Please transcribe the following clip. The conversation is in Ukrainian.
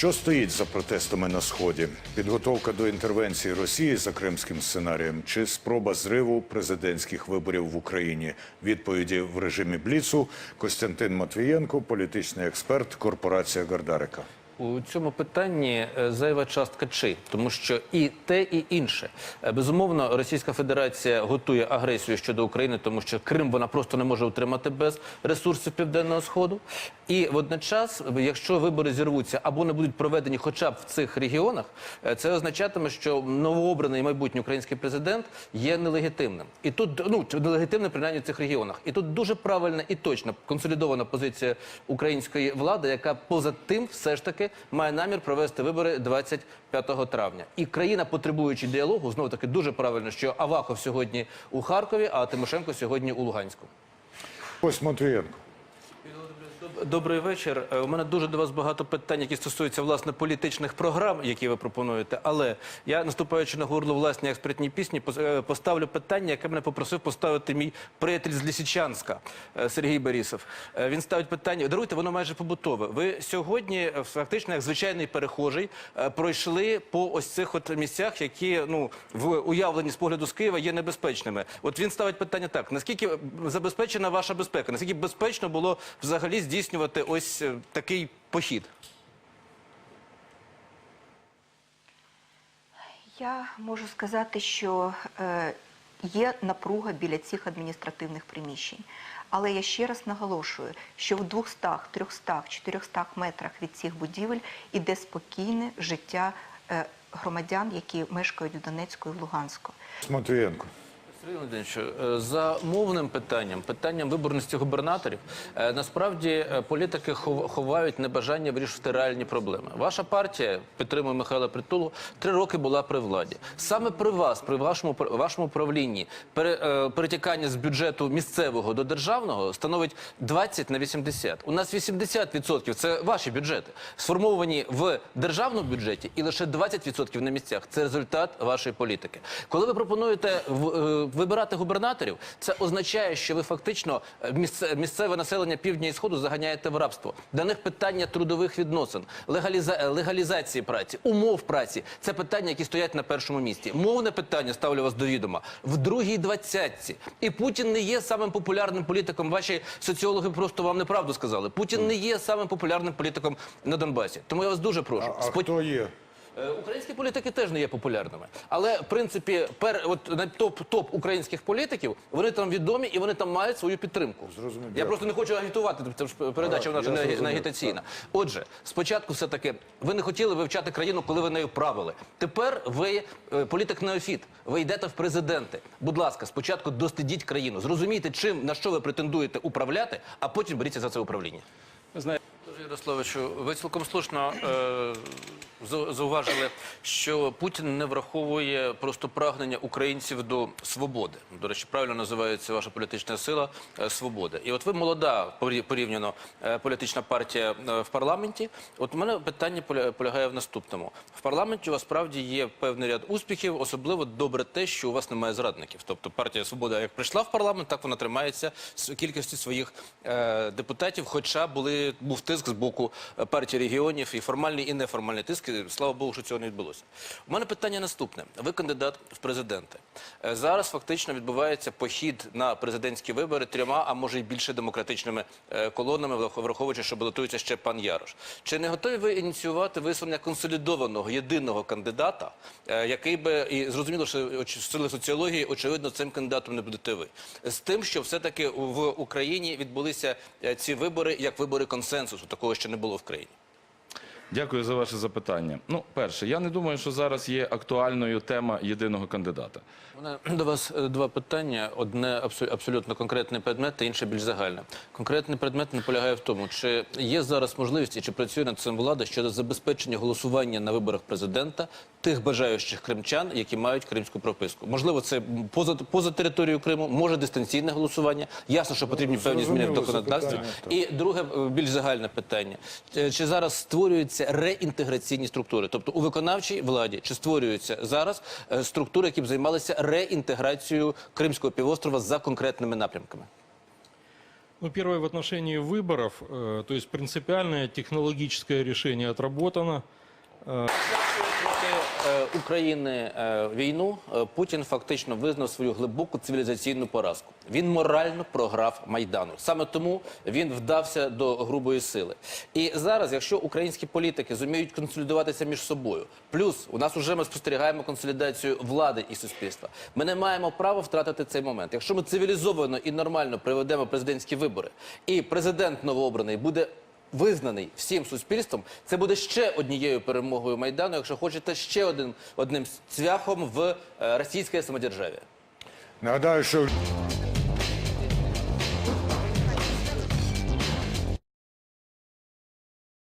Що стоїть за протестами на сході? Підготовка до інтервенції Росії за кримським сценарієм чи спроба зриву президентських виборів в Україні? Відповіді в режимі Бліцу Костянтин Матвієнко, політичний експерт, корпорація Гардарика. У цьому питанні е, зайва частка чи, тому що і те, і інше. Е, Безумовно, Російська Федерація готує агресію щодо України, тому що Крим вона просто не може утримати без ресурсів Південного Сходу. І водночас, якщо вибори зірвуться або не будуть проведені хоча б в цих регіонах, е, це означатиме, що новообраний майбутній український президент є нелегітимним. І тут ну нелегітимним принаймні в цих регіонах. І тут дуже правильна і точна консолідована позиція української влади, яка поза тим все ж таки має намір провести вибори 25 травня. І країна, потребуючи діалогу, знову таки дуже правильно, що Аваков сьогодні у Харкові, а Тимошенко сьогодні у Луганську. Ось Матвієнко. Добрий вечір. Е, У мене дуже до вас багато питань, які стосуються власне політичних програм, які ви пропонуєте. Але я, наступаючи на горло власній експертній пісні, е, поставлю питання, яке мене попросив поставити мій приятель з Лісичанська е, Сергій Борисов. Е, Він ставить питання. Даруйте, воно майже побутове. Ви сьогодні, фактично, як звичайний перехожий, пройшли по ось цих от місцях, які ну в уявленні з погляду з Києва є небезпечними. От він ставить питання так: наскільки забезпечена ваша безпека? Наскільки безпечно було взагалі здійснювати ось е, такий похід? Я можу сказати, що е, є напруга біля цих адміністративних приміщень. Але я ще раз наголошую, що в 200, 300, 400 метрах від цих будівель іде спокійне життя е, громадян, які мешкають в Донецьку і в Луганську. Матвієнко. Сергій е, за мовним питанням, питанням виборності губернаторів, е, насправді е, політики хов- ховають небажання вирішувати реальні проблеми. Ваша партія підтримує Михайла Притулу, три роки була при владі. Саме при вас, при вашому вашому правлінні, перетікання з бюджету місцевого до державного становить 20 на 80. У нас 80% – це ваші бюджети, сформовані в державному бюджеті, і лише 20% на місцях. Це результат вашої політики. Коли ви пропонуєте в- вибирати губернаторів, це означає, що ви фактично е, місце- місцеве населення півдня і сходу заганяєте в рабство. Для них питання трудових відносин, легаліза... е, легалізації праці, умов праці це питання, які стоять на першому місці. Мовне питання ставлю вас до відома в другій двадцятці. І Путін не є самим популярним політиком. Ваші соціологи просто вам неправду сказали. Путін не є самим популярним політиком на Донбасі. Тому я вас дуже прошу. А, а хто є? Е, Українські політики теж не є популярними, але в принципі, пер от на топ топ українських політиків вони там відомі і вони там мають свою підтримку. Зрозумів, Я просто не хочу агітувати. Це ж передача А, наша я не, не агітаційна. Отже, спочатку все таки ви не хотіли вивчати країну, коли ви нею правили. Тепер ви е, політик неофіт. Ви йдете в президенти. Будь ласка, спочатку достидіть країну. Зрозумійте, чим на що ви претендуєте управляти, а потім беріться за це управління. Знаєте, Дуже Ярославовичу, ви цілком слушно е, зауважили, що Путін не враховує просто прагнення українців до свободи. До речі, правильно називається ваша політична сила е, свобода. І от ви молода порі- порівняно е, політична партія е, в парламенті. От у мене питання поля- полягає в наступному: в парламенті у вас справді є певний ряд успіхів, особливо добре те, що у вас немає зрадників. Тобто партія Свобода як прийшла в парламент, так вона тримається з кількості своїх е, депутатів. Хоча були був тиск з боку е, партії регіонів, і формальний, і неформальний тиск. І, Слава Богу, що цього не відбулося. У мене питання наступне: ви кандидат в президенти. Е, Зараз фактично відбувається похід на президентські вибори трьома, а може й більше демократичними е, колонами, враховуючи, що балотується ще пан Ярош. Чи не готові ви ініціювати висунення консолідованого єдиного кандидата, який би і зрозуміло, що сили соціології, очевидно, цим кандидатом не будете ви з тим, що все-таки в Україні відбулися ці вибори як вибори консенсусу, такого ще не було в країні. Дякую за ваше запитання. Ну, перше, я не думаю, що зараз є актуальною тема єдиного кандидата. У мене до вас е, два питання: одне абсо- абсолютно конкретний предмет, та інше більш загальне. Конкретний предмет не полягає в тому, чи є зараз можливість і чи працює над цим влада щодо забезпечення голосування на виборах президента тих бажаючих кримчан, які мають кримську прописку. Можливо, це поза поза територією Криму, може дистанційне голосування. Ясно, що потрібні певні зміни в законодавстві. І друге е, більш загальне питання: Е, чи зараз створюються реінтеграційні структури, тобто у виконавчій владі, чи створюються зараз е, структури, які б займалися реінтеграцією Кримського півострова за конкретними напрямками? Ну, первое в отношении выборов, э, то есть принципиальное технологическое решение отработано. е, України е, війну е, Путін фактично визнав свою глибоку цивілізаційну поразку. Він морально програв майдану. Саме тому він вдався до грубої сили. І зараз, якщо українські політики зуміють консолідуватися між собою, плюс у нас вже ми спостерігаємо консолідацію влади і суспільства. Ми не маємо права втратити цей момент. Якщо ми цивілізовано і нормально проведемо президентські вибори, і президент новообраний буде визнаний всім суспільством, це буде ще однією перемогою майдану, якщо хочете, ще один одним цвяхом в російській самодержаві. Нагадаю, що